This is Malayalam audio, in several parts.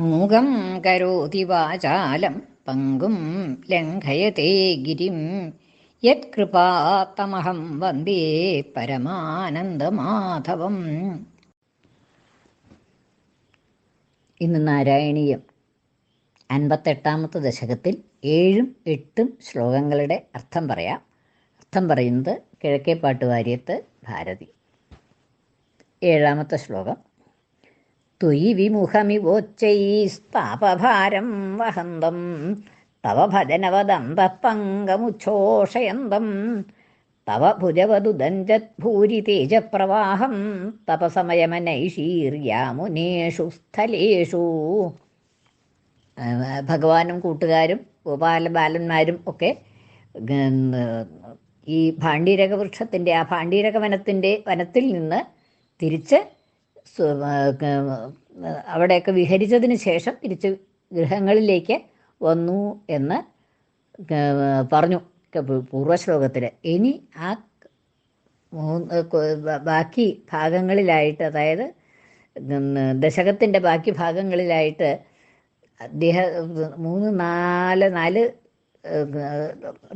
മൂകം കരോതി വാചാലം പങ്കും ലംഘയത്തെ ഗിരിം. യത്കൃപാത്തമഹം വന്ദേ പരമാനന്ദമാധവം. ഇന്ന് നാരായണീയം. അൻപത്തെട്ടാമത്തെ ദശകത്തിൽ ഏഴും എട്ടും ശ്ലോകങ്ങളുടെ അർത്ഥം പറയാം. അർത്ഥം പറയുന്നത് കിഴക്കേപ്പാട്ട് വാര്യത്ത് ഭാരതി. ഏഴാമത്തെ ശ്ലോകം. വിമുഖമിവോച്ചൈസ്താപഭാരം വഹന്തം. തവ ഭജനവദന്തപങ്കമുച്ഛോഷയന്തം തവ ഭുജവതുദഞ്ചത് ഭൂരി തേജപ്രവാഹം. തപസമയമനൈഷീര്യാമുനേഷു സ്ഥലേഷു. ഭഗവാനും കൂട്ടുകാരും ഗോപാലബാലന്മാരും ഒക്കെ ഈ ഭാണ്ഡീരക വൃക്ഷത്തിന്റെ ആ ഭാണ്ഡീരക വനത്തിന്റെ വനത്തിൽ നിന്ന് തിരിച്ച് അവിടെയൊക്കെ വിഹരിച്ചതിന് ശേഷം തിരിച്ച് ഗൃഹങ്ങളിലേക്ക് വന്നു എന്ന് പറഞ്ഞു പൂർവശ്ലോകത്തിൽ ഇനി ആ മൂന്ന് ബാക്കി ഭാഗങ്ങളിലായിട്ട് അതായത് ദശകത്തിന്റെ ബാക്കി ഭാഗങ്ങളിലായിട്ട് അദ്ദേഹം മൂന്ന് നാല് നാല്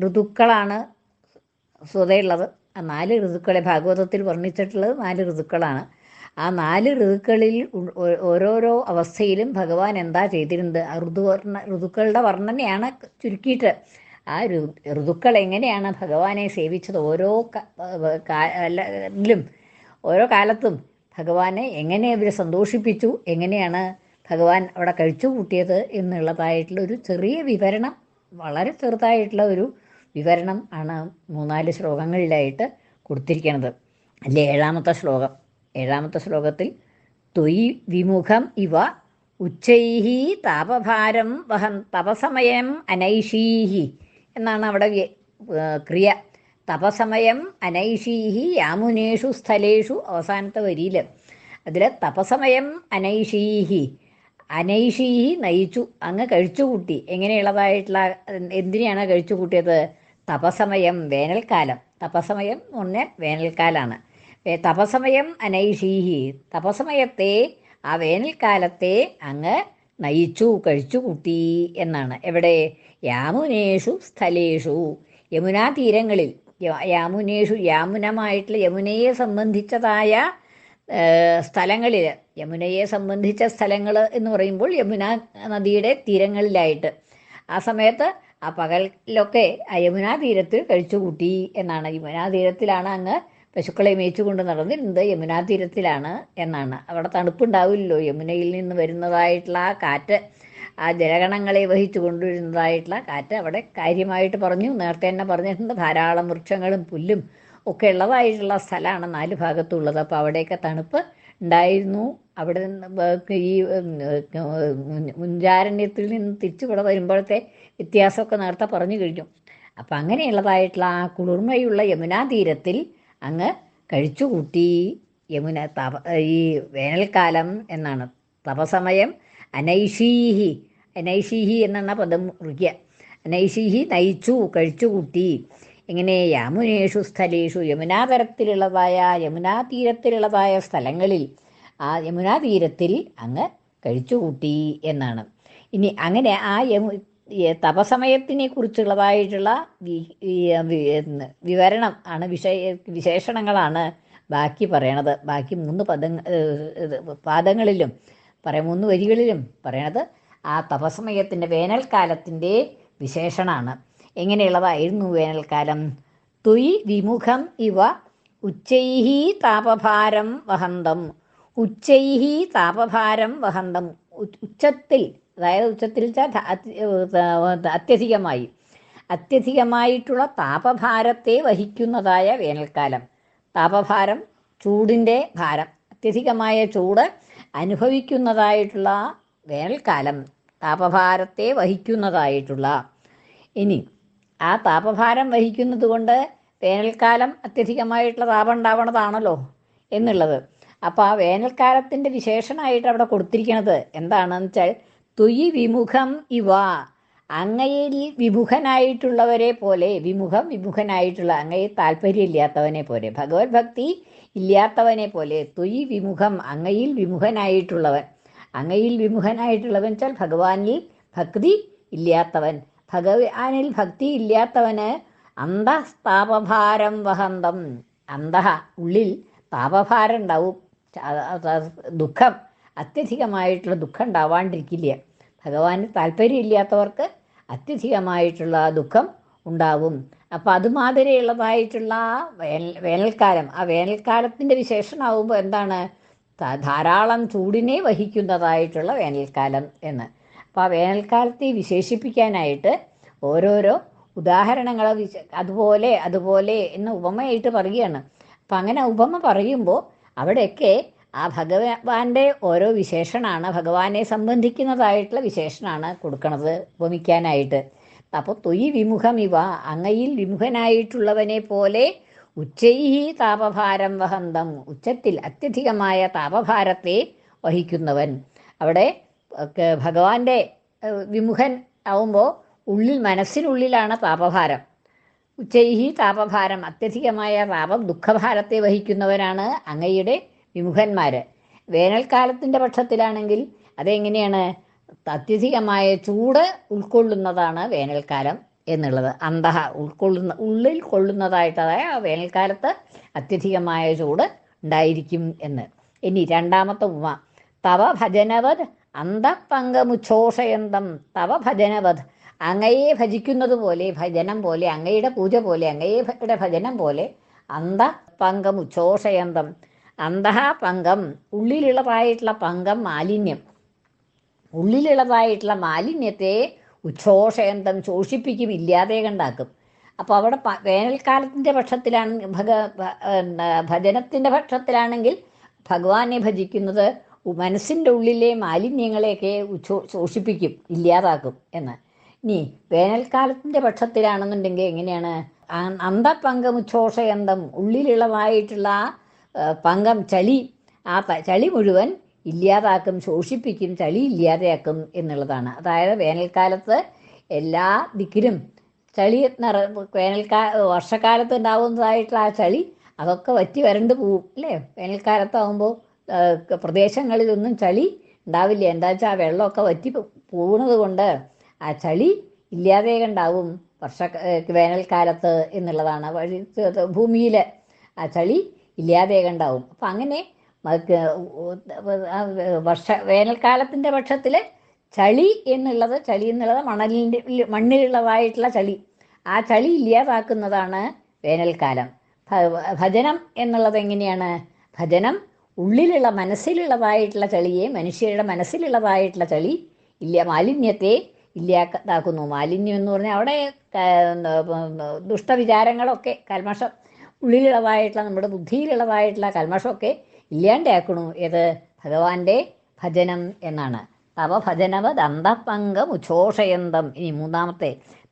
ഋതുക്കളാണ് സ്വതയുള്ളത്. ആ നാല് ഋതുക്കളെ ഭാഗവതത്തിൽ വർണിച്ചിട്ടുള്ളത് നാല് ഋതുക്കളാണ്. ആ നാല് ഋതുക്കളിൽ ഓരോരോ അവസ്ഥയിലും ഭഗവാൻ എന്താ ചെയ്തിരുന്നത്? ആ ഋതുവർണ ഋതുക്കളുടെ വർണനയാണ് ചുരുക്കിയിട്ട്. ആ ഋതുക്കൾ എങ്ങനെയാണ് ഭഗവാനെ സേവിച്ചത്? ഓരോ കാലിലും ഓരോ കാലത്തും ഭഗവാനെ എങ്ങനെ ഇവർ സന്തോഷിപ്പിച്ചു? എങ്ങനെയാണ് ഭഗവാൻ അവിടെ കഴിച്ചു കൂട്ടിയത് എന്നുള്ളതായിട്ടുള്ള ഒരു ചെറിയ വിവരണം വളരെ ചെറുതായിട്ടുള്ള ഒരു വിവരണം ആണ് മൂന്നാൽ ശ്ലോകങ്ങളിലായിട്ട് കൊടുത്തിരിക്കുന്നത് അല്ലെ? ഏഴാമത്തെ ശ്ലോകം. ഏഴാമത്തെ ശ്ലോകത്തിൽ ത്വയി വിമുഖം ഇവ ഉച്ചൈഹി താപഭാരം വഹൻ തപസമയം അനൈഷീഹി എന്നാണ് അവിടെ ക്രിയ. തപസമയം അനൈഷീഹി യാമുനേഷു സ്ഥലേഷു അവസാനത്തെ വരിയിൽ അതിൽ തപസമയം അനൈഷീഹി. അനൈഷീഹി നയിച്ചു അങ്ങ് കഴിച്ചുകൂട്ടി. എങ്ങനെയുള്ളതായിട്ടുള്ള എന്തിനെയാണ് കഴിച്ചുകൂട്ടിയത്? തപസമയം വേനൽക്കാലം. തപസമയം ഒന്ന് വേനൽക്കാലമാണ് തപസമയം അനൈഷീഹി തപസമയത്തെ ആ വേനൽക്കാലത്തെ അങ്ങ് നയിച്ചു കഴിച്ചു കൂട്ടി എന്നാണ്. എവിടെ? യാമുനേഷു സ്ഥലേഷു. യമുനാ തീരങ്ങളിൽ. യാമുനേഷു യാമുനമായിട്ടുള്ള യമുനയെ സംബന്ധിച്ചതായ സ്ഥലങ്ങളിൽ യമുനയെ സംബന്ധിച്ച സ്ഥലങ്ങൾ എന്ന് പറയുമ്പോൾ യമുന നദിയുടെ തീരങ്ങളിലായിട്ട്. ആ സമയത്ത് ആ പകലിലൊക്കെ ആ യമുനാ തീരത്തിൽ കഴിച്ചുകൂട്ടി എന്നാണ്. യമുനാ തീരത്തിലാണ് അങ്ങ് പശുക്കളെ മേച്ചുകൊണ്ട് നടന്നിരുന്നത് യമുനാ തീരത്തിലാണ് എന്നാണ്. അവിടെ തണുപ്പുണ്ടാവില്ലല്ലോ. യമുനയിൽ നിന്ന് വരുന്നതായിട്ടുള്ള ആ കാറ്റ് ആ ജലഗണങ്ങളെ വഹിച്ചു കൊണ്ടുവരുന്നതായിട്ടുള്ള കാറ്റ് അവിടെ കാര്യമായിട്ട് പറഞ്ഞു. നേരത്തെ തന്നെ പറഞ്ഞിട്ടുണ്ട് ധാരാളം വൃക്ഷങ്ങളും പുല്ലും ഒക്കെ ഉള്ളതായിട്ടുള്ള സ്ഥലമാണ് നാല് ഭാഗത്തുള്ളത്. അപ്പോൾ അവിടെയൊക്കെ തണുപ്പ് ഉണ്ടായിരുന്നു. അവിടെ നിന്ന് ഈ മുഞ്ചാരണ്യത്തിൽ നിന്ന് തിരിച്ചുവിടെ വരുമ്പോഴത്തെ വ്യത്യാസമൊക്കെ നേരത്തെ പറഞ്ഞു കഴിഞ്ഞു. അപ്പം അങ്ങനെയുള്ളതായിട്ടുള്ള ആ കുളിർമയുള്ള യമുനാ തീരത്തിൽ അങ്ങ് കഴിച്ചുകൂട്ടി യമുന തപ ഈ വേനൽക്കാലം എന്നാണ്. തപസമയം അനൈഷീഹി അനൈഷീഹി എന്നാണ് പദം കുറിക്കുക അനൈഷീഹി നയിച്ചു കഴിച്ചുകൂട്ടി ഇങ്ങനെ യാമുനേഷു സ്ഥലേഷു യമുനാതരത്തിലുള്ളതായ യമുനാ തീരത്തിലുള്ളതായ സ്ഥലങ്ങളിൽ ആ യമുനാ തീരത്തിൽ അങ്ങ് കഴിച്ചുകൂട്ടി എന്നാണ്. ഇനി അങ്ങനെ ആ യമു തപസമയത്തിനെ കുറിച്ചുള്ളതായിട്ടുള്ള വിവരണം ആണ് വിഷയ വിശേഷണങ്ങളാണ് ബാക്കി പറയണത്. ബാക്കി മൂന്ന് പദ പാദങ്ങളിലും പറയാം മൂന്ന് വരികളിലും പറയണത് ആ തപസമയത്തിന്റെ വേനൽക്കാലത്തിന്റെ വിശേഷണമാണ്. എങ്ങനെയുള്ളതായിരുന്നു വേനൽക്കാലം? തുയ് വിമുഖം ഇവ ഉച്ചൈഹി താപഭാരം വഹന്തം. ഉച്ചൈഹി താപഭാരം വഹന്തം. ഉച്ചത്തിൽ അതായത് ഉച്ചത്തിൽ അത്യധികമായി. അത്യധികമായിട്ടുള്ള താപഭാരത്തെ വഹിക്കുന്നതായ വേനൽക്കാലം. താപഭാരം ചൂടിന്റെ ഭാരം. അത്യധികമായ ചൂട് അനുഭവിക്കുന്നതായിട്ടുള്ള വേനൽക്കാലം. താപഭാരത്തെ വഹിക്കുന്നതായിട്ടുള്ള. ഇനി ആ താപഭാരം വഹിക്കുന്നത് കൊണ്ട് വേനൽക്കാലം അത്യധികമായിട്ടുള്ള താപം ഉണ്ടാവണതാണല്ലോ എന്നുള്ളത്. അപ്പോൾ ആ വേനൽക്കാലത്തിന്റെ വിശേഷണമായിട്ട് അവിടെ കൊടുത്തിരിക്കുന്നത് എന്താണെന്ന് വെച്ചാൽ തുയി വിമുഖം ഇവ. അങ്ങയിൽ വിമുഖനായിട്ടുള്ളവരെ പോലെ വിമുഖം വിമുഖനായിട്ടുള്ള അങ്ങയിൽ താല്പര്യമില്ലാത്തവനെ പോലെ ഭഗവത് ഭക്തി ഇല്ലാത്തവനെ പോലെ തുയി വിമുഖം അങ്ങയിൽ വിമുഖനായിട്ടുള്ളവൻ. അങ്ങയിൽ വിമുഖനായിട്ടുള്ളവൻ വെച്ചാൽ ഭഗവാനിൽ ഭക്തി ഇല്ലാത്തവൻ. ഭഗവാനിൽ ഭക്തി ഇല്ലാത്തവന് അന്തസ്താപഭാരം വഹന്തം. അന്തഹ ഉള്ളിൽ താപഭാരം ഉണ്ടാവും. ദുഃഖം. അത്യധികമായിട്ടുള്ള ദുഃഖം ഉണ്ടാവാണ്ടിരിക്കില്ല. ഭഗവാന് താല്പര്യമില്ലാത്തവർക്ക് അത്യധികമായിട്ടുള്ള ദുഃഖം ഉണ്ടാവും. അപ്പം അതുമാതിരിയുള്ളതായിട്ടുള്ള വേനൽ വേനൽക്കാലം ആ വേനൽക്കാലത്തിന്റെ വിശേഷണമാകുമ്പോൾ എന്താണ്? ധാരാളം ചൂടിനെ വഹിക്കുന്നതായിട്ടുള്ള വേനൽക്കാലം എന്ന്. അപ്പോൾ ആ വേനൽക്കാലത്തെ വിശേഷിപ്പിക്കാനായിട്ട് ഓരോരോ ഉദാഹരണങ്ങൾ അതുപോലെ അതുപോലെ എന്ന് ഉപമയായിട്ട് പറയുകയാണ്. അപ്പം അങ്ങനെ ഉപമ പറയുമ്പോൾ അവിടെയൊക്കെ ആ ഭഗവാന്റെ ഓരോ വിശേഷണമാണ് ഭഗവാനെ സംബന്ധിക്കുന്നതായിട്ടുള്ള വിശേഷണമാണ് കൊടുക്കണത് ഉപമിക്കാനായിട്ട്. അപ്പോൾ തൊയ് വിമുഖം ഇവ അങ്ങയിൽ വിമുഖനായിട്ടുള്ളവനെ പോലെ ഉച്ചൈഹി താപഭാരം വഹന്തം ഉച്ചത്തിൽ അത്യധികമായ താപഭാരത്തെ വഹിക്കുന്നവൻ. അവിടെ ഭഗവാന്റെ വിമുഖൻ ആവുമ്പോൾ ഉള്ളിൽ മനസ്സിനുള്ളിലാണ് താപഭാരം. ഉച്ചൈഹി താപഭാരം അത്യധികമായ താപം ദുഃഖഭാരത്തെ വഹിക്കുന്നവനാണ് അങ്ങയുടെ വിമുഖന്മാർ വേനൽക്കാലത്തിന്റെ പക്ഷത്തിലാണെങ്കിൽ അതെങ്ങനെയാണ്? അത്യധികമായ ചൂട് ഉൾക്കൊള്ളുന്നതാണ് വേനൽക്കാലം എന്നുള്ളത്. അന്തഹ ഉൾക്കൊള്ളുന്ന ഉള്ളിൽ കൊള്ളുന്നതായിട്ട് അതായത് വേനൽക്കാലത്ത് അത്യധികമായ ചൂട് ഉണ്ടായിരിക്കും എന്ന്. ഇനി രണ്ടാമത്തെ ഉപമ തവ ഭജനവത് അന്തപങ്കമുച്ഛോഷയന്തം. തവ ഭജനവത് അങ്ങയെ ഭജിക്കുന്നത് പോലെ ഭജനം പോലെ അങ്ങയുടെ പൂജ പോലെ അങ്ങയുടെ ഭജനം പോലെ അന്തപങ്കമുച്ഛോഷയന്തം. അന്തഹ പങ്കം ഉള്ളിലുള്ളതായിട്ടുള്ള പങ്കം മാലിന്യം. ഉള്ളിലുള്ളതായിട്ടുള്ള മാലിന്യത്തെ ഉച്ഛോഷയന്തം ശോഷിപ്പിക്കും ഇല്ലാതെ കണ്ടാക്കും. അപ്പോൾ അവിടെ വേനൽക്കാലത്തിന്റെ പക്ഷത്തിലാണ് ഭഗ ഭജനത്തിന്റെ പക്ഷത്തിലാണെങ്കിൽ ഭഗവാനെ ഭജിക്കുന്നത് മനസ്സിന്റെ ഉള്ളിലെ മാലിന്യങ്ങളെയൊക്കെ ശോഷിപ്പിക്കും ഇല്ലാതാക്കും എന്ന്. ഇനി വേനൽക്കാലത്തിന്റെ പക്ഷത്തിലാണെന്നുണ്ടെങ്കിൽ എങ്ങനെയാണ്? ആ- അന്തപങ്കം ഉച്ഛോഷയന്തം ഉള്ളിലുള്ളതായിട്ടുള്ള പങ്കം ചളി. ആ ചളി മുഴുവൻ ഇല്ലാതാക്കും ശോഷിപ്പിക്കും ചളി ഇല്ലാതെയാക്കും എന്നുള്ളതാണ്. അതായത് വേനൽക്കാലത്ത് എല്ലാ ദിക്കിലും ചളി നിറ വേനൽക്കാ വർഷക്കാലത്ത് ഉണ്ടാവുന്നതായിട്ടുള്ള ആ ചളി അതൊക്കെ വറ്റി വരണ്ട് പോവും അല്ലേ? വേനൽക്കാലത്താവുമ്പോൾ പ്രദേശങ്ങളിലൊന്നും ചളി ഉണ്ടാവില്ല. എന്താ വെച്ചാൽ ആ വെള്ളമൊക്കെ വറ്റി പോകുന്നത് കൊണ്ട് ആ ചളി ഇല്ലാതെ ഉണ്ടാവും വർഷ വേനൽക്കാലത്ത് എന്നുള്ളതാണ്. വഴി ഭൂമിയിൽ ആ ചളി ഇല്ലാതെ കണ്ടാവും അപ്പം അങ്ങനെ വർഷ വേനൽക്കാലത്തിന്റെ പക്ഷത്തിൽ ചളി എന്നുള്ളത് ചളി എന്നുള്ളത് മണലിന്റെ മണ്ണിലുള്ളതായിട്ടുള്ള ചളി. ആ ചളി ഇല്ലാതാക്കുന്നതാണ് വേനൽക്കാലം. ഭജനം എന്നുള്ളത് എങ്ങനെയാണ്? ഭജനം ഉള്ളിലുള്ള മനസ്സിലുള്ളതായിട്ടുള്ള ചളിയെ മനുഷ്യരുടെ മനസ്സിലുള്ളതായിട്ടുള്ള ചളി ഇല്ല മാലിന്യത്തെ ഇല്ലാതാക്കുന്നു. മാലിന്യം എന്ന് പറഞ്ഞാൽ അവിടെ ദുഷ്ടവിചാരങ്ങളൊക്കെ കൽമഷം ഉള്ളിലുള്ളതായിട്ടുള്ള നമ്മുടെ ബുദ്ധിയിലുള്ളതായിട്ടുള്ള കൽമഷമൊക്കെ ഇല്ലാണ്ടാക്കണു. ഏത്? ഭഗവാന്റെ ഭജനം എന്നാണ്. തവ ഭജനവ അന്തപങ്കം ഉച്ഛോഷയന്തം ഇനി മൂന്നാമത്തെ.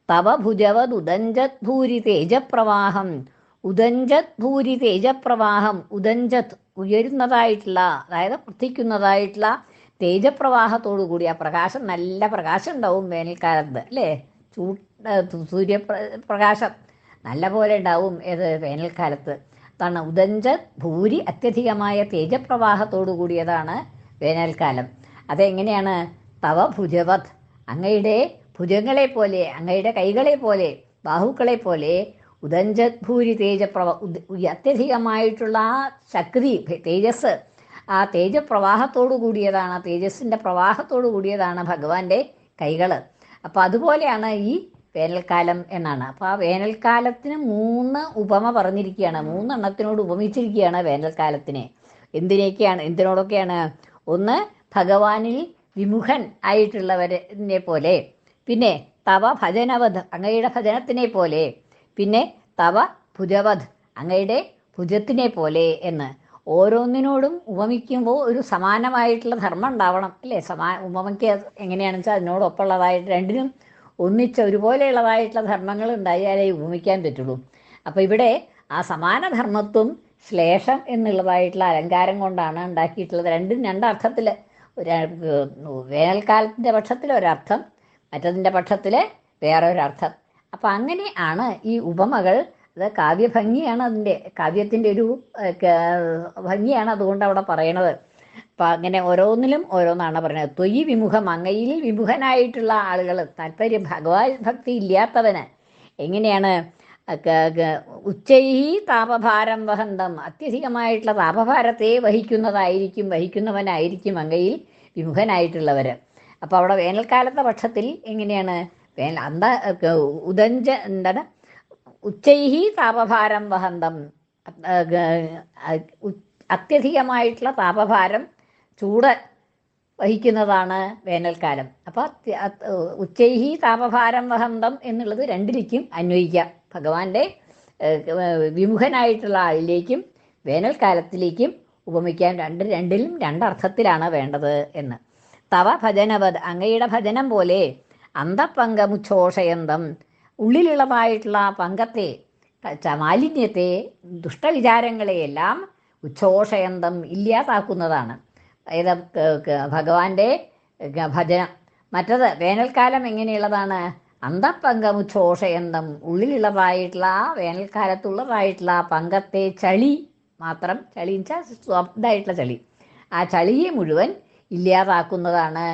തവ ഭുജവത് ഉദഞ്ചത് ഭൂരി തേജപ്രവാഹം. ഉദഞ്ചത് ഭൂരി തേജപ്രവാഹം. ഉദഞ്ചത് ഉയരുന്നതായിട്ടുള്ള അതായത് വർദ്ധിക്കുന്നതായിട്ടുള്ള തേജപ്രവാഹത്തോടു കൂടി ആ പ്രകാശം നല്ല പ്രകാശം ഉണ്ടാവും വേനൽക്കാലത്ത്. അല്ലേ? ചൂ സൂര്യപ്ര പ്രകാശം. നല്ല പോലെ ഉണ്ടാവും ഏത് വേനൽക്കാലത്ത്. അതാണ് ഉദഞ്ച ഭൂരി അത്യധികമായ തേജപ്രവാഹത്തോടു കൂടിയതാണ് വേനൽക്കാലം. അതെങ്ങനെയാണ്? തവ ഭുജവത്. അങ്ങയുടെ ഭുജങ്ങളെ പോലെ അങ്ങയുടെ കൈകളെ പോലെ ബാഹുക്കളെ പോലെ ഉദഞ്ച ഭൂരി തേജപ്രവ അത്യധികമായിട്ടുള്ള ആ ശക്തി തേജസ് ആ തേജപ്രവാഹത്തോടു കൂടിയതാണ് തേജസ്സിന്റെ പ്രവാഹത്തോടു കൂടിയതാണ് ഭഗവാന്റെ കൈകൾ അപ്പോൾ അതുപോലെയാണ് ഈ വേനൽക്കാലം എന്നാണ്. അപ്പോൾ ആ വേനൽക്കാലത്തിന് മൂന്ന് ഉപമ പറഞ്ഞിരിക്കുകയാണ്. മൂന്നെണ്ണത്തിനോട് ഉപമിച്ചിരിക്കുകയാണ് വേനൽക്കാലത്തിനെ. എന്തിനേക്കാണ്? എന്തിനോടൊക്കെയാണ്? ഒന്ന് ഭഗവാനിൽ വിമുഖൻ ആയിട്ടുള്ളവരെ പോലെ. പിന്നെ തവ ഭജനവധ് അങ്ങയുടെ ഭജനത്തിനെ പോലെ. പിന്നെ തവ ഭുജവധ് അങ്ങയുടെ ഭുജത്തിനെ പോലെ എന്ന്. ഓരോന്നിനോടും ഉപമിക്കുമ്പോൾ ഒരു സമാനമായിട്ടുള്ള ധർമ്മം ഉണ്ടാവണം. അല്ലേ? സമാ ഉപമയ്ക്ക് എങ്ങനെയാണെന്ന് വെച്ചാൽ അതിനോടൊപ്പമുള്ളതായിട്ട് രണ്ടിനും ഒന്നിച്ച ഒരുപോലെയുള്ളതായിട്ടുള്ള ധർമ്മങ്ങൾ ഉണ്ടായാലേ ഉപമിക്കാൻ പറ്റുള്ളൂ. അപ്പോൾ ഇവിടെ ആ സമാന ധർമ്മത്വം ശ്ലേഷം എന്നുള്ളതായിട്ടുള്ള അലങ്കാരം കൊണ്ടാണ് ഉണ്ടാക്കിയിട്ടുള്ളത്. രണ്ടും രണ്ടർത്ഥത്തിൽ വേനൽക്കാലത്തിന്റെ പക്ഷത്തിൽ ഒരർത്ഥം മറ്റതിന്റെ പക്ഷത്തിൽ വേറൊരർത്ഥം. അപ്പം അങ്ങനെ ആണ് ഈ ഉപമകൾ. അത് കാവ്യഭംഗിയാണ് അതിന്റെ കാവ്യത്തിന്റെ ഒരു ഭംഗിയാണ് അതുകൊണ്ട് അവിടെ പറയണത്. അപ്പം അങ്ങനെ ഓരോന്നിലും ഓരോന്നാണ് പറയുന്നത് തൊയ് വിമുഖം അങ്ങയിൽ വിമുഖനായിട്ടുള്ള ആളുകൾ താല്പര്യം ഭഗവാൻ ഭക്തി ഇല്ലാത്തവന് എങ്ങനെയാണ്? ഉച്ചൈഹി താപഭാരം വഹന്തം. അത്യധികമായിട്ടുള്ള താപഭാരത്തെ വഹിക്കുന്നതായിരിക്കും വഹിക്കുന്നവനായിരിക്കും അങ്ങയിൽ വിമുഖനായിട്ടുള്ളവർ അപ്പോൾ അവിടെ വേനൽക്കാലത്തെ പക്ഷത്തിൽ എങ്ങനെയാണ്? വേനൽ അന്ത ഉദഞ്ച എന്താണ്? ഉച്ചൈഹി താപഭാരം വഹന്തം. അത്യധികമായിട്ടുള്ള താപഭാരം ചൂട് വഹിക്കുന്നതാണ് വേനൽക്കാലം. അപ്പോൾ ഉച്ചൈഹി താപഭാരം വഹന്തം എന്നുള്ളത് രണ്ടിലേക്കും അന്വയിക്കാം. ഭഗവാന്റെ വിമുഖനായിട്ടുള്ള ആളിലേക്കും വേനൽക്കാലത്തിലേക്കും ഉപമിക്കാൻ രണ്ട് രണ്ടിലും രണ്ടർത്ഥത്തിലാണ് വേണ്ടത് എന്ന്. തവ ഭജനവത് അങ്ങയുടെ ഭജനം പോലെ അന്തപങ്കമുച്ഛോഷയന്തം ഉള്ളിലുള്ളതായിട്ടുള്ള പങ്കത്തെ മാലിന്യത്തെ ദുഷ്ടവിചാരങ്ങളെയെല്ലാം ഉച്ഛോഷയന്തം ഇല്ലാതാക്കുന്നതാണ്. അതായത് ഭഗവാന്റെ ഭജനം. മറ്റത് വേനൽക്കാലം എങ്ങനെയുള്ളതാണ്? അന്തപങ്കമുച്ഛോഷയന്തം ഉള്ളിലുള്ളതായിട്ടുള്ള ആ വേനൽക്കാലത്തുള്ളതായിട്ടുള്ള ആ പങ്കത്തെ ചളി മാത്രം ചളി വെച്ചാൽ സ്വബ്ദമായിട്ടുള്ള ചളി. ആ ചളിയെ മുഴുവൻ ഇല്ലാതാക്കുന്നതാണ്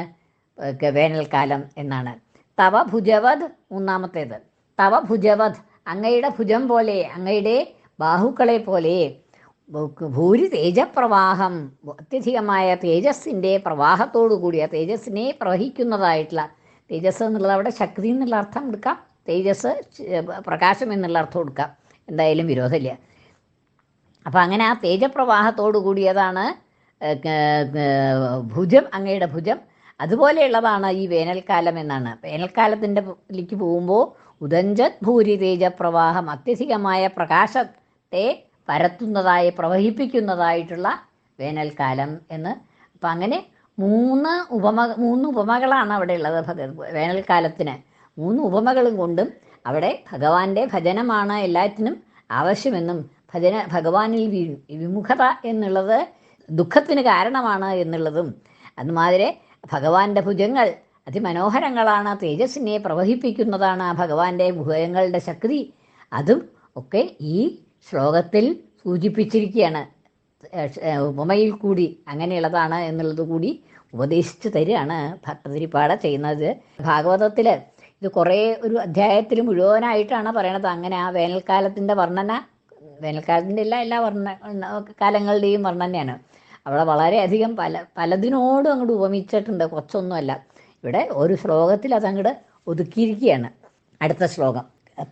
വേനൽക്കാലം എന്നാണ്. തവ ഭുജവത് മൂന്നാമത്തേത്. തവ ഭുജവത് അങ്ങയുടെ ഭുജം പോലെ അങ്ങയുടെ ബാഹുക്കളെ പോലെ ഭൂരി തേജപ്രവാഹം അത്യധികമായ തേജസ്സിന്റെ പ്രവാഹത്തോടു കൂടിയ തേജസ്സിനെ പ്രവഹിക്കുന്നതായിട്ടുള്ള തേജസ് എന്നുള്ളത് അവിടെ ശക്തി എന്നുള്ള അർത്ഥം എടുക്കാം. തേജസ് പ്രകാശം എന്നുള്ള അർത്ഥം എടുക്കാം. എന്തായാലും വിരോധമില്ല. അപ്പം അങ്ങനെ ആ തേജപ്രവാഹത്തോടു കൂടിയതാണ് ഭുജം അങ്ങയുടെ ഭുജം. അതുപോലെയുള്ളതാണ് ഈ വേനൽക്കാലം എന്നാണ്. വേനൽക്കാലത്തിന്റെ ലേക്ക് പോകുമ്പോൾ ഉദഞ്ചത് ഭൂരി തേജപ്രവാഹം അത്യധികമായ പ്രകാശത്തെ പരത്തുന്നതായി പ്രവഹിപ്പിക്കുന്നതായിട്ടുള്ള വേനൽക്കാലം എന്ന്. അപ്പം അങ്ങനെ മൂന്ന് ഉപമ മൂന്ന് ഉപമകളാണ് അവിടെ ഉള്ളത് ഭഗ- വേനൽക്കാലത്തിന്. മൂന്ന് ഉപമകളും കൊണ്ടും അവിടെ ഭഗവാന്റെ ഭജനമാണ് എല്ലാറ്റിനും ആവശ്യമെന്നും ഭജന ഭഗവാനിൽ വിമുഖത എന്നുള്ളത് ദുഃഖത്തിന് കാരണമാണ് എന്നുള്ളതും. അതുമാതിരി ഭഗവാന്റെ ഭുജങ്ങൾ അതിമനോഹരങ്ങളാണ് തേജസ്സിനെ പ്രവഹിപ്പിക്കുന്നതാണ് ഭഗവാന്റെ ഭുജങ്ങളുടെ ശക്തി. അതും ഒക്കെ ഈ ശ്ലോകത്തിൽ സൂചിപ്പിച്ചിരിക്കുകയാണ്. ഉപമയിൽ കൂടി അങ്ങനെയുള്ളതാണ് എന്നുള്ളത് കൂടി ഉപദേശിച്ചു തരികയാണ് ഭട്ടതിരിപ്പാട ചെയ്യുന്നത്. ഭാഗവതത്തിൽ ഇത് കുറേ ഒരു അധ്യായത്തിൽ മുഴുവനായിട്ടാണ് പറയണത്. അങ്ങനെ ആ വേനൽക്കാലത്തിന്റെ വർണന വേനൽക്കാലത്തിന്റെ എല്ലാ എല്ലാ വർണ കാലങ്ങളുടെയും വർണനയാണ്. അവിടെ വളരെയധികം പല പലതിനോടും അങ്ങോട്ട് ഉപമിച്ചിട്ടുണ്ട്. കുറച്ചൊന്നുമല്ല. ഇവിടെ ഒരു ശ്ലോകത്തിൽ അതങ്ങോട്ട് ഒതുക്കിയിരിക്കുകയാണ്. അടുത്ത ശ്ലോകം.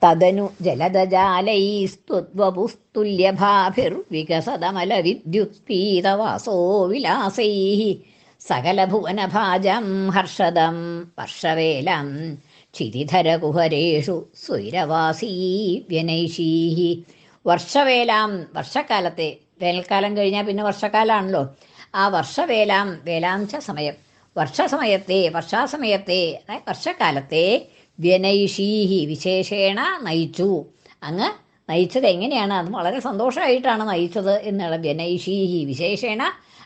തദനു ജലദജാലൈസ്തുല്യഭാഭിർവികസതമല വിദ്യുത്പീതവാസോ വിലാസൈ സകലഭുവനഭാജം ഹർഷദം വർഷവേലം ക്ഷിതിധരകുഹരേഷു സ്വൈരവാസീ വ്യനൈഷീ വർഷവേലാം വർഷക്കാലത്തെ വേനൽക്കാലം കഴിഞ്ഞാൽ പിന്നെ വർഷക്കാലമാണല്ലോ ആ വർഷവേലാം വേലാംശ സമയം. വർഷസമയത്തെ വർഷാസമയത്തെ അതായത് വർഷക്കാലത്തെ വ്യനൈഷീഹി വിശേഷേണ നയിച്ചു. അങ്ങ് നയിച്ചത് എങ്ങനെയാണ്? അത് വളരെ സന്തോഷമായിട്ടാണ് നയിച്ചത് എന്നുള്ള വ്യനൈഷീഹി വിശേഷേണ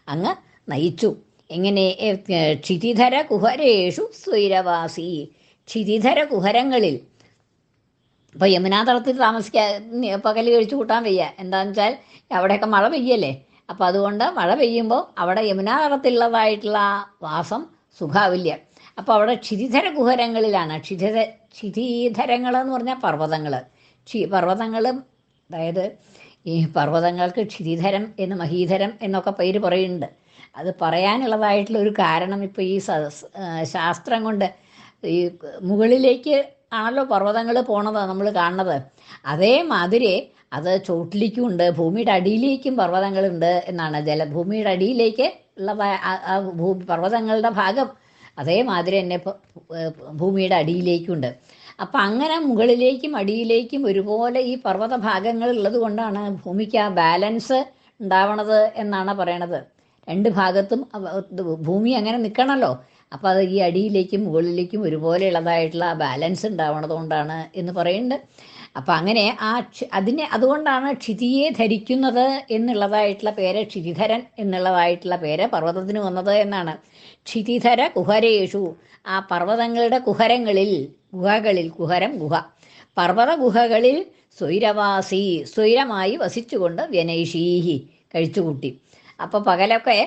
അങ്ങ് നയിച്ചു. എങ്ങനെ? ക്ഷിതിധര കുഹരേഷു സ്വൈരവാസി. ക്ഷിതിധര കുഹരങ്ങളിൽ ഇപ്പോൾ യമുനാതളത്തിൽ താമസിക്കാൻ പകൽ കഴിച്ചു കൂട്ടാൻ വയ്യ. എന്താണെന്ന് വെച്ചാൽ അവിടെയൊക്കെ മഴ പെയ്യല്ലേ? അപ്പോൾ അതുകൊണ്ട് മഴ പെയ്യുമ്പോൾ അവിടെ യമുനാതളത്തിലുള്ളതായിട്ടുള്ള വാസം സുഖാവില്ല. അപ്പോൾ അവിടെ ക്ഷിതിധര കുഹരങ്ങളിലാണ് ക്ഷിതിധ ക്ഷിതീധരങ്ങൾ എന്ന് പറഞ്ഞാൽ പർവതങ്ങൾ ക്ഷി പർവതങ്ങളും അതായത് ഈ പർവതങ്ങൾക്ക് ക്ഷിതിധരം എന്ന് മഹീധരം എന്നൊക്കെ പേര് പറയുന്നുണ്ട്. അത് പറയാനുള്ളതായിട്ടുള്ള ഒരു കാരണം ഇപ്പോൾ ഈ ശാസ്ത്രം കൊണ്ട് ഈ മുകളിലേക്ക് ആണല്ലോ പർവതങ്ങൾ പോണത് നമ്മൾ കാണുന്നത്. അതേമാതിരി അത് ചോട്ടിലേക്കും ഉണ്ട് ഭൂമിയുടെ അടിയിലേക്കും പർവതങ്ങളുണ്ട് എന്നാണ് ജല ഭൂമിയുടെ അടിയിലേക്ക് ഉള്ള ആ ഭൂ പർവതങ്ങളുടെ ഭാഗം അതേമാതിരി തന്നെ ഭൂമിയുടെ അടിയിലേക്കുണ്ട്. അപ്പം അങ്ങനെ മുകളിലേക്കും അടിയിലേക്കും ഒരുപോലെ ഈ പർവത ഭാഗങ്ങൾ ഉള്ളത് കൊണ്ടാണ് ഭൂമിക്ക് ആ ബാലൻസ് ഉണ്ടാവണത് എന്നാണ് പറയണത്. രണ്ട് ഭാഗത്തും ഭൂമി അങ്ങനെ നിൽക്കണമല്ലോ അപ്പോൾ അത് ഈ അടിയിലേക്കും മുകളിലേക്കും ഒരുപോലെയുള്ളതായിട്ടുള്ള ആ ബാലൻസ് ഉണ്ടാവണത് കൊണ്ടാണ് എന്ന് പറയുന്നുണ്ട്. അപ്പം അങ്ങനെ ആ അതിനെ അതുകൊണ്ടാണ് ക്ഷിതിയെ ധരിക്കുന്നത് എന്നുള്ളതായിട്ടുള്ള പേര് ക്ഷിതിധരൻ എന്നുള്ളതായിട്ടുള്ള പേര് പർവതത്തിന് വന്നത് എന്നാണ്. ക്ഷിതിധര കുഹരേഷു. ആ പർവതങ്ങളുടെ കുഹരങ്ങളിൽ ഗുഹകളിൽ കുഹരം ഗുഹ. പർവത ഗുഹകളിൽ സ്വൈരവാസി സ്വൈരമായി വസിച്ചുകൊണ്ട് വ്യനൈഷീഹി കഴിച്ചുകൂട്ടി. അപ്പോൾ പകലൊക്കെ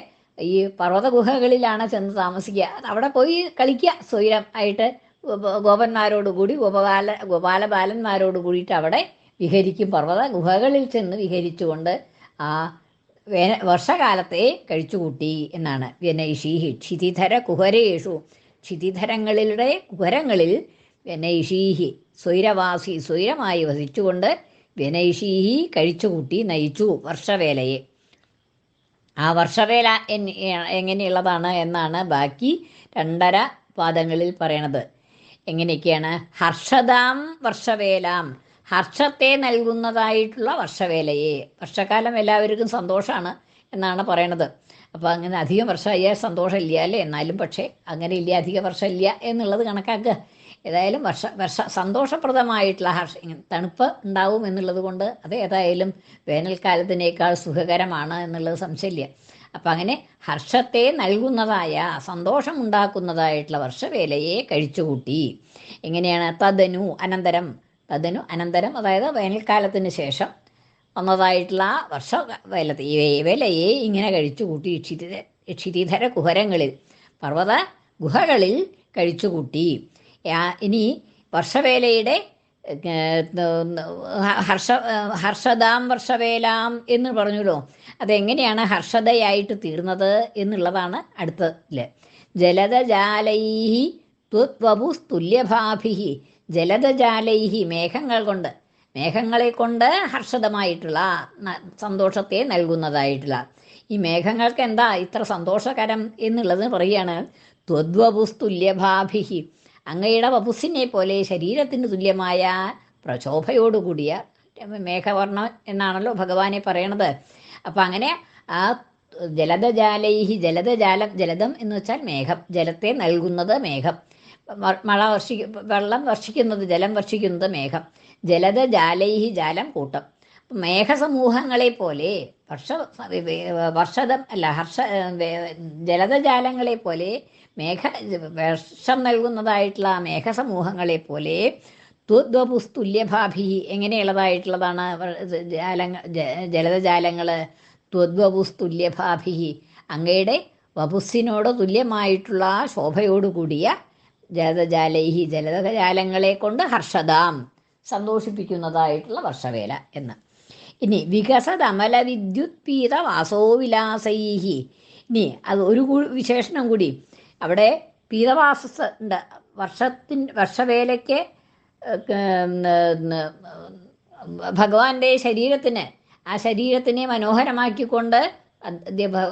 ഈ പർവത ഗുഹകളിലാണ് ചെന്ന് താമസിക്കുക. അവിടെ പോയി കളിക്കുക. സ്വൈരം ആയിട്ട് ഗോപന്മാരോടുകൂടി ഗോപന്മാരോട് കൂടി ഗോപാല ഗോപാല ബാലന്മാരോട് കൂടിയിട്ട് അവിടെ വിഹരിക്കും. പർവത ഗുഹകളിൽ ചെന്ന് വിഹരിച്ചുകൊണ്ട് ആ വേന വർഷകാലത്തെ കഴിച്ചുകൂട്ടി എന്നാണ് വ്യനൈഷീഹി ക്ഷിതിധര കുഹരേഷു. ക്ഷിതിധരങ്ങളിലൂടെ കുഹരങ്ങളിൽ വ്യനൈഷീഹി സ്വൈരവാസി സ്വൈരമായി വസിച്ചുകൊണ്ട് വ്യനൈഷീഹി കഴിച്ചുകൂട്ടി നയിച്ചു വർഷവേലയെ. ആ വർഷവേല എങ്ങനെയുള്ളതാണ് എന്നാണ് ബാക്കി രണ്ടര പാദങ്ങളിൽ പറയണത്. എങ്ങനെയൊക്കെയാണ്? ഹർഷദാം വർഷവേലാം. ഹർഷത്തെ നൽകുന്നതായിട്ടുള്ള വർഷവേലയെ വർഷക്കാലം എല്ലാവർക്കും സന്തോഷമാണ് എന്നാണ് പറയണത്. അപ്പോൾ അങ്ങനെ അധികം വർഷമായ സന്തോഷമില്ല അല്ലേ? എന്നാലും പക്ഷേ അങ്ങനെ ഇല്ല അധിക വർഷമില്ല എന്നുള്ളത് കണക്കാക്കുക ഏതായാലും വർഷ വർഷ സന്തോഷപ്രദമായിട്ടുള്ള ഹർഷ തണുപ്പ് ഉണ്ടാവും എന്നുള്ളത് കൊണ്ട് അത് ഏതായാലും വേനൽക്കാലത്തിനേക്കാൾ സുഖകരമാണ് എന്നുള്ളത് സംശയമില്ല. അപ്പം അങ്ങനെ ഹർഷത്തെ നൽകുന്നതായ സന്തോഷമുണ്ടാക്കുന്നതായിട്ടുള്ള വർഷവേലയെ കഴിച്ചുകൂട്ടി. എങ്ങനെയാണ്? തദനു അനന്തരം തദനു അനന്തരം അതായത് വേനൽക്കാലത്തിന് ശേഷം വന്നതായിട്ടുള്ള വർഷ വേല ഈ വേലയെ ഇങ്ങനെ കഴിച്ചുകൂട്ടി ക്ഷിതിധ ക്ഷിതിധര കുഹരങ്ങളിൽ പർവത ഗുഹകളിൽ കഴിച്ചു കൂട്ടി. ഇനി വർഷവേലയുടെ ഹർഷ ഹർഷദാം വർഷവേലാം എന്ന് പറഞ്ഞല്ലോ. അതെങ്ങനെയാണ് ഹർഷതയായിട്ട് തീർന്നത് എന്നുള്ളതാണ് അടുത്തതിൽ ജലദജാലൈഹി തുല്യഭാഭിഹി ജലദജാലൈഹി മേഘങ്ങൾ കൊണ്ട് മേഘങ്ങളെ കൊണ്ട് ഹർഷതമായിട്ടുള്ള സന്തോഷത്തെ നൽകുന്നതായിട്ടുള്ള. ഈ മേഘങ്ങൾക്ക് എന്താ ഇത്ര സന്തോഷകരം എന്നുള്ളത് പറയാണ് ത്വദ്വപുസ്തുല്യഭാഭിഹി. അങ്ങയുടെ വപുസിനെ പോലെ ശരീരത്തിന് തുല്യമായ പ്രശോഭയോടുകൂടിയ മേഘവർണം എന്നാണല്ലോ ഭഗവാനെ പറയണത്. അപ്പം അങ്ങനെ ആ ജലദജാലൈഹി ജലദജാലം ജലദം എന്ന് വെച്ചാൽ മേഘം ജലത്തെ നൽകുന്നത് മേഘം. മഴ വർഷി വെള്ളം വർഷിക്കുന്നത് ജലം വർഷിക്കുന്നത് മേഘം. ജലത ജാലൈഹി ജാലം കൂട്ടം. മേഘസമൂഹങ്ങളെ പോലെ വർഷ വർഷതം അല്ല ഹർഷ ജലതജാലങ്ങളെ പോലെ മേഘ വർഷം നൽകുന്നതായിട്ടുള്ള ആ മേഘസമൂഹങ്ങളെ പോലെ ത്വദ്വപുസ്തുല്യഭാഭി എങ്ങനെയുള്ളതായിട്ടുള്ളതാണ് ജാലങ്ങൾ ജലതജാലങ്ങൾ ത്വദ്വപുസ്തുല്യഭാഭി അങ്ങയുടെ വപുസ്സിനോട് തുല്യമായിട്ടുള്ള ശോഭയോടുകൂടിയ ജലദജാലൈഹി ജലജാലങ്ങളെ കൊണ്ട് ഹർഷതാം സന്തോഷിപ്പിക്കുന്നതായിട്ടുള്ള വർഷവേല എന്ന്. ഇനി വികസതമല വിദ്യുത്പീത വാസോവിലാസൈഹി. ഇനി അത് ഒരു വിശേഷണം കൂടി. അവിടെ പീതവാസ ഉണ്ട്. വർഷത്തിൻ വർഷവേലയ്ക്ക് ഭഗവാന്റെ ശരീരത്തിന് ആ ശരീരത്തിനെ മനോഹരമാക്കിക്കൊണ്ട്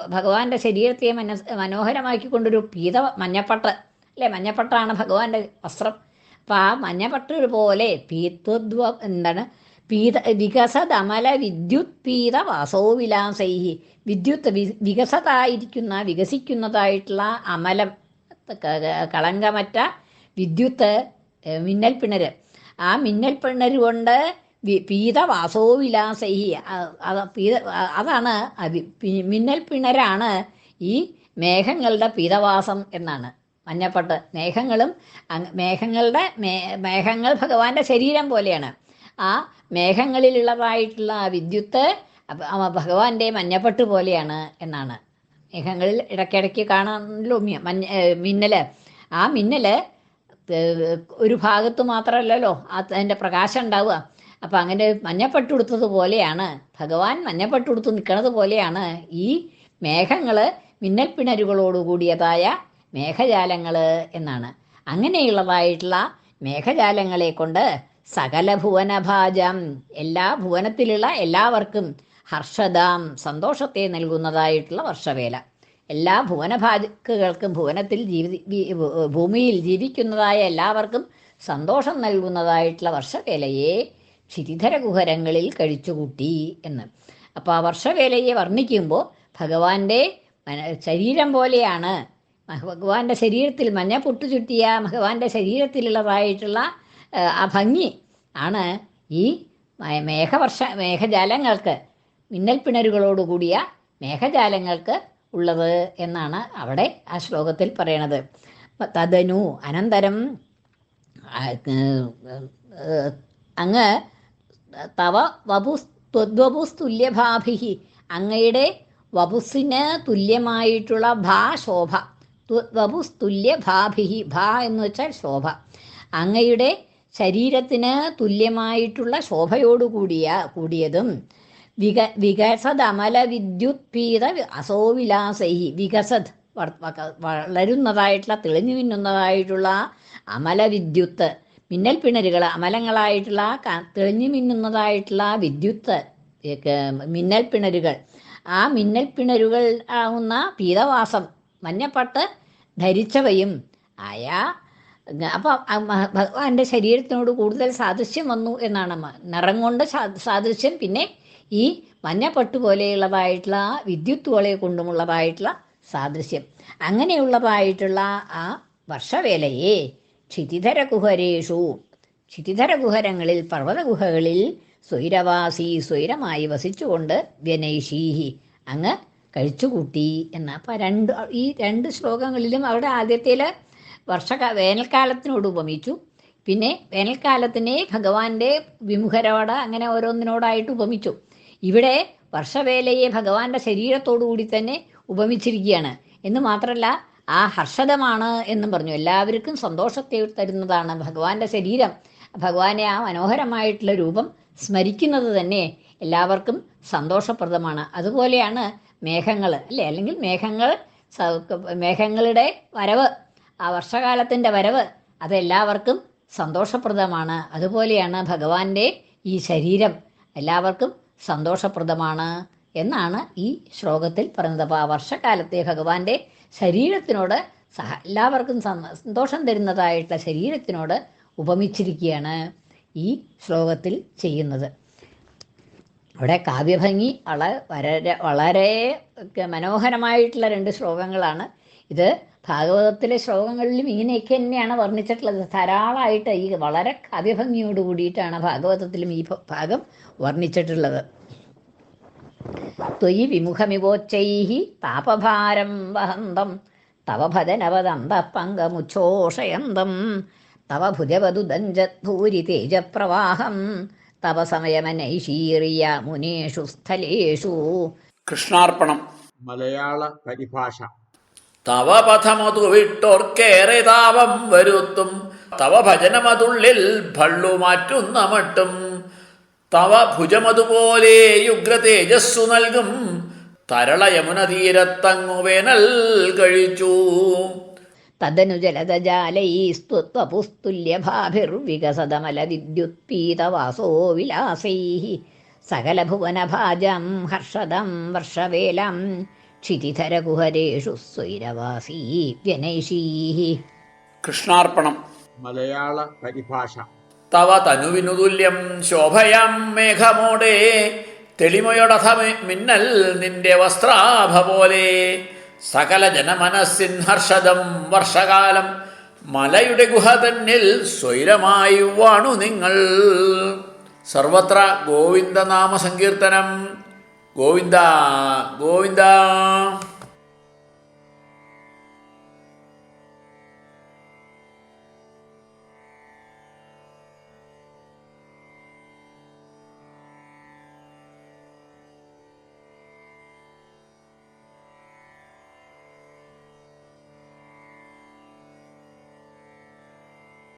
ഭഗവാന്റെ ശരീരത്തെ മനസ് മനോഹരമാക്കിക്കൊണ്ടൊരു പീത മഞ്ഞപ്പട്ട് അല്ലേ? മഞ്ഞപ്പട്ടാണ് ഭഗവാന്റെ വസ്ത്രം. അപ്പം ആ മഞ്ഞപ്പട്ട് പോലെ പീത്വദ്വ എന്താണ്? പീത വികസതമല വിദ്യുത് പീത വാസോവിലാസൈഹി. വിദ്യുത്ത് വി- വികസതായിരിക്കുന്ന വികസിക്കുന്നതായിട്ടുള്ള അമലം കളങ്കമറ്റ വിദ്യുത്ത് മിന്നൽ പിണര്. ആ മിന്നൽ പിണര് കൊണ്ട് പീത വാസോവിലാസൈഹി. പീത അതാണ് മിന്നൽ പിണരാണ് ഈ മേഘങ്ങളുടെ പീതവാസം എന്നാണ്. മഞ്ഞപ്പട്ട്. മേഘങ്ങളും മേഘങ്ങളുടെ മേഘങ്ങൾ ഭഗവാന്റെ ശരീരം പോലെയാണ്. ആ മേഘങ്ങളിലുള്ളതായിട്ടുള്ള ആ വിദ്യുത്ത് ഭഗവാന്റെ മഞ്ഞപ്പട്ട് പോലെയാണ് എന്നാണ്. മേഘങ്ങളിൽ ഇടയ്ക്കിടയ്ക്ക് കാണാനല്ലോ മി- മഞ്ഞ മിന്നൽ ആ മിന്നൽ ഒരു ഭാഗത്ത് മാത്രമല്ലല്ലോ അതിന്റെ പ്രകാശം ഉണ്ടാവുക. അപ്പം അങ്ങനെ മഞ്ഞപ്പെട്ടുടുത്തത് പോലെയാണ് ഭഗവാൻ മഞ്ഞപ്പെട്ടുടുത്ത് നിൽക്കുന്നത് പോലെയാണ് ഈ മേഘങ്ങൾ മിന്നൽ പിണരുകളോടുകൂടിയതായ മേഘജാലങ്ങൾ എന്നാണ്. അങ്ങനെയുള്ളതായിട്ടുള്ള മേഘജാലങ്ങളെ കൊണ്ട് സകല ഭുവനഭാജം എല്ലാ ഭുവനത്തിലുള്ള എല്ലാവർക്കും ഹർഷദാം സന്തോഷത്തെ നൽകുന്നതായിട്ടുള്ള വർഷവേല എല്ലാ ഭുവനഭാജക്കുകൾക്കും ഭുവനത്തിൽ ജീവി ഭൂമിയിൽ ജീവിക്കുന്നതായ എല്ലാവർക്കും സന്തോഷം നൽകുന്നതായിട്ടുള്ള വർഷവേലയെ ക്ഷിതിധര കുഹരങ്ങളിൽ കഴിച്ചുകൂട്ടി എന്ന്. അപ്പോൾ ആ വർഷവേലയെ വർണിക്കുമ്പോൾ ഭഗവാന്റെ ശരീരം പോലെയാണ് ഭഗവാന്റെ ശരീരത്തിൽ മഞ്ഞ പൊട്ടു ചുറ്റിയ ഭഗവാന്റെ ശരീരത്തിലുള്ളതായിട്ടുള്ള ആ, ഭംഗി ആണ് ഈ മേഘവർഷ മേഘജാലങ്ങൾക്ക് മിന്നൽ പിണരുകളോടുകൂടിയ മേഘജാലങ്ങൾക്ക് ഉള്ളത് എന്നാണ് അവിടെ ആ ശ്ലോകത്തിൽ പറയണത്. തദനു അനന്തരം അങ്ങ് തവ വപുസ് ത്വദ്വപുസ്തുല്യഭാഭിഹി അങ്ങയുടെ വപുസിന് തുല്യമായിട്ടുള്ള ഭാ ശോഭ. തു- വപുസ് തുല്യ ഭാഭിഹി ഭാ എന്ന് വെച്ചാൽ ശോഭ. അങ്ങയുടെ ശരീരത്തിന് തുല്യമായിട്ടുള്ള ശോഭയോടുകൂടിയ കൂടിയതും വിക വികസദമല വിദ്യുത്പീത അസോവിലാസൈ വികസത് വളരുന്നതായിട്ടുള്ള തെളിഞ്ഞു മിന്നുന്നതായിട്ടുള്ള അമല വിദ്യുത്ത് മിന്നൽ പിണരുകൾ അമലങ്ങളായിട്ടുള്ള തെളിഞ്ഞു മിന്നുന്നതായിട്ടുള്ള വിദ്യുത്ത് മിന്നൽ പിണരുകൾ. ആ മിന്നൽ പിണരുകൾ ആവുന്ന പീതവാസം മഞ്ഞപ്പട്ട് ധരിച്ചവയും ആയ അപ്പൊ ഭഗവാന്റെ ശരീരത്തിനോട് കൂടുതൽ സാദൃശ്യം വന്നു എന്നാണ് നിറം കൊണ്ട് സാദൃശ്യം. പിന്നെ ഈ മഞ്ഞപ്പട്ട് പോലെയുള്ളതായിട്ടുള്ള പോലെ കൊണ്ടുമുള്ളതായിട്ടുള്ള സാദൃശ്യം. അങ്ങനെയുള്ളതായിട്ടുള്ള ആ വർഷവേലയെ ക്ഷിതിധര കുഹരേഷു ക്ഷിതിധര കുഹരങ്ങളിൽ പർവത ഗുഹകളിൽ സ്വൈരവാസി സ്വൈരമായി വസിച്ചുകൊണ്ട് വ്യനൈഷീഹി അങ്ങ് കഴിച്ചുകൂട്ടി എന്ന. അപ്പം രണ്ട് ഈ രണ്ട് ശ്ലോകങ്ങളിലും അവിടെ ആദ്യത്തേൽ വർഷകാ വേനൽക്കാലത്തിനോട് ഉപമിച്ചു. പിന്നെ വേനൽക്കാലത്തിനെ ഭഗവാന്റെ വിമുഖരോട് അങ്ങനെ ഓരോന്നിനോടായിട്ട് ഉപമിച്ചു. ഇവിടെ വർഷവേലയെ ഭഗവാന്റെ ശരീരത്തോടു കൂടി തന്നെ ഉപമിച്ചിരിക്കുകയാണ്. എന്ന് മാത്രമല്ല ആ ഹർഷതമാണ് എന്നും പറഞ്ഞു. എല്ലാവർക്കും സന്തോഷത്തെ തരുന്നതാണ് ഭഗവാന്റെ ശരീരം. ഭഗവാനെ ആ മനോഹരമായിട്ടുള്ള രൂപം സ്മരിക്കുന്നത് തന്നെ എല്ലാവർക്കും സന്തോഷപ്രദമാണ്. അതുപോലെയാണ് മേഘങ്ങൾ അല്ലേ? അല്ലെങ്കിൽ മേഘങ്ങൾ മേഘങ്ങളുടെ വരവ് ആ വർഷകാലത്തിന്റെ വരവ് അതെല്ലാവർക്കും സന്തോഷപ്രദമാണ്. അതുപോലെയാണ് ഭഗവാന്റെ ഈ ശരീരം എല്ലാവർക്കും സന്തോഷപ്രദമാണ് എന്നാണ് ഈ ശ്ലോകത്തിൽ പറയുന്നത് അപ്പോൾ ആ വർഷകാലത്തെ ഭഗവാന്റെ ശരീരത്തിനോട് സഹ എല്ലാവർക്കും സന്തോഷം തരുന്നതായിട്ടുള്ള ശരീരത്തിനോട് ഉപമിച്ചിരിക്കുകയാണ് ഈ ശ്ലോകത്തിൽ ചെയ്യുന്നത്. അവിടെ കാവ്യഭംഗി വളരെ വളരെ മനോഹരമായിട്ടുള്ള രണ്ട് ശ്ലോകങ്ങളാണ്. ഇത് ഭാഗവതത്തിലെ ശ്ലോകങ്ങളിലും ഇങ്ങനെയൊക്കെ തന്നെയാണ് വർണിച്ചിട്ടുള്ളത്. ധാരാളമായിട്ട് ഈ വളരെ കാവ്യഭംഗിയോട് കൂടിയിട്ടാണ് ഭാഗവതത്തിലും ഈ ഭാഗം വർണിച്ചിട്ടുള്ളത്. ത്വയി വിമുഖമിവോച്ചൈ പാപഭാരം വഹന്തം തവ ഭജനവദന്ത പങ്കമുച്ഛോഷയന്തം തവ ഭുജവതു ദഞ്ചത് ഭൂരി തേജപ്രവാഹം തവ സമയമനൈശീറിയ മുനേഷു സ്ഥലേഷു. കൃഷ്ണാർപ്പണം. മലയാള പരിഭാഷ. തവ പഥമതു വിട്ടോർക്കേറെ താപം വരുത്തും. തവ ഭജനമതുള്ളിൽ ഭള്ളു മാറ്റുന്ന മട്ടും. തവ ഭുജമതുപോലെ യുഗ്ര തേജസ്സു നൽകും. തരള യമുന തീരത്തങ്ങു വേനൽ കഴിച്ചു. തദനു വിലാസൈ സകലഭുവനഭാജം ഹർഷദം വർഷവേലം ക്ഷിതിധരകുഹരേഷു സ്വൈരവാസീ വ്യനൈഷീ കൃഷ്ണാർപ്പണം. മലയാള പരിഭാഷ. തവ തനുവിനുതുല്യം ശോഭയാം മേഘമോടെ തെളിമയൊടഥ മിന്നൽ നിന്റെ വസ്ത്രാഭ പോലെ സകല ജനമനസ്സിൻ ഹർഷദം വർഷകാലം മലയുടെ ഗുഹ തന്നിൽ സ്വൈരമായി വാണു നിങ്ങൾ. സർവത്ര ഗോവിന്ദനാമ സങ്കീർത്തനം. ഗോവിന്ദ ഗോവിന്ദ.